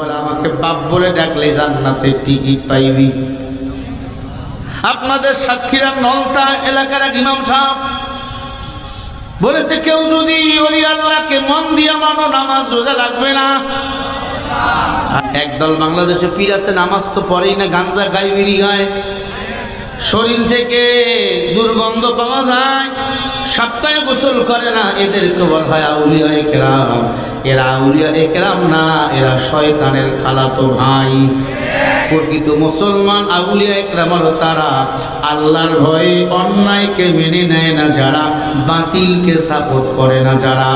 বলে আমাকে বাপ বলে ডাকলে জান্নাতে টিকিট পাইবি। আপনাদের সাতক্ষীরার নলতা এলাকার এক ইমাম সাহেব বলেছে, কেউ যদি ওলি আল্লাহকে মন দিয়া মানো নামাজ রোজা লাগবে না। একদল বাংলাদেশে পীর আছে, নামাজ তো পড়েই না, গাঞ্জা খায়, বিড়ি খায়। শরীর থেকে দুর্গন্ধ পাওয়া যায় সপ্তাহে গোসল করে না, এদেরকে বলা হয় আউলিয়া একরাম এরা আউলিয়া একরাম না, এরা শয়তানের খালাতো ভাই। প্রকৃত মুসলমান আগুলিয়া একরাম হলো তারা। আল্লাহর ভয়ে অন্যায়কে মেনে নেয় না যারা, বাতিলকে সাপোর্ট করে না যারা।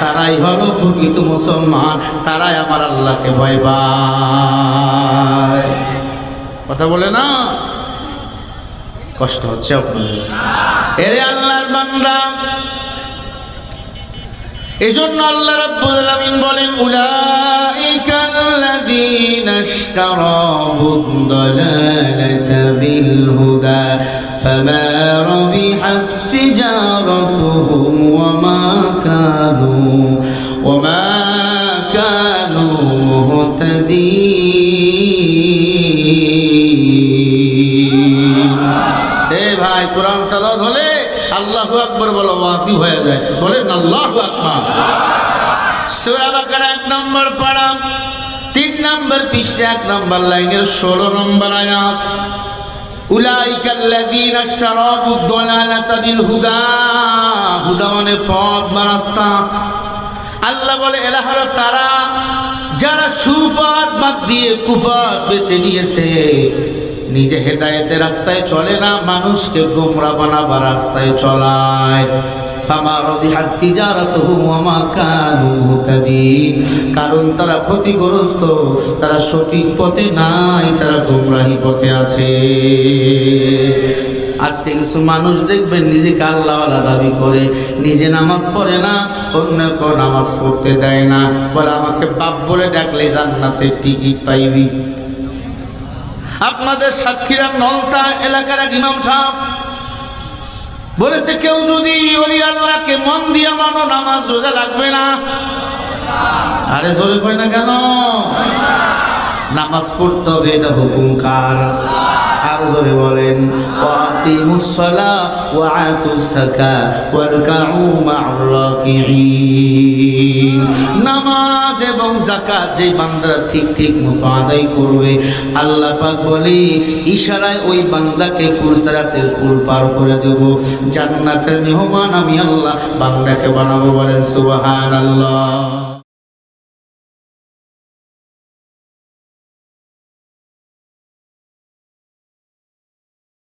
তারাই হলো প্রকৃত মুসলমান, তারাই আমার আল্লাহকে ভয় পায়। কথা বলে না? কষ্ট হচ্ছে আপনাদের। এরে আল্লাহর বান্দা এজন্য আল্লাহ রাব্বুল আলামিন বলেন, উলাইকাল্লাযীনা ইশতারাবুদ দালালাতা বিল হুদা ফামা রাবিহাত তিজারাতুহুম ওয়ামা কানু ওয়ামা কানু মুহতাদিন। এ ভাই, কোরআন তালাত হলে আল্লাহ আকবর বলো ওয়াসি হয়ে যায়। বলেন আল্লাহ আকবর। এক নম্বর পাড়া? তিন নম্বর পৃষ্ঠা, এক নম্বর লাইনের ষোলো নম্বর আয়াত। হুদা মানে বলে তারা যারা সুপথ বাদ দিয়ে কুপথ বেছে নিয়েছে। নিজে হেদায়েতের রাস্তায় চলে না, মানুষকে গোমরা বানাবার রাস্তায় চলায়। কারণ তারা ক্ষতিগ্রস্ত, তারা সঠিক পথে নাই, তারা গোমরাহি পথে আছে। আজকে কিছু মানুষ দেখবেন, নিজেকে আল্লাহওয়ালা দাবি করে, নিজে নামাজ পড়ে না, অন্য কেউ নামাজ পড়তে দেয় না। বলে, আমাকে বাপ বলে ডাকলে জান্নাতে টিকিট পাইবি। আপনাদের সাতক্ষীরার নলতা এলাকার এক ইমাম সাহেব বলেছে, কেউ যদি ওলি আল্লাহকে মন দিয়া মানো, নামাজ রোজা লাগবে না। আরে জোরে না কেন? নামাজ পড়তে হবে, এটা হুকুম কার? আর নামাজ এবং জাকাত যে বান্দারা ঠিক ঠিক মতো আদায় করবে। আল্লাহ পাক বলে, ইশারায় ওই বান্দাকে ফুলসারাতের পুল পার করে দেব। জান্নাতের মেহমান আমি আল্লাহ, বান্দাকে বানাবো বলেন সুবহানাল্লাহ।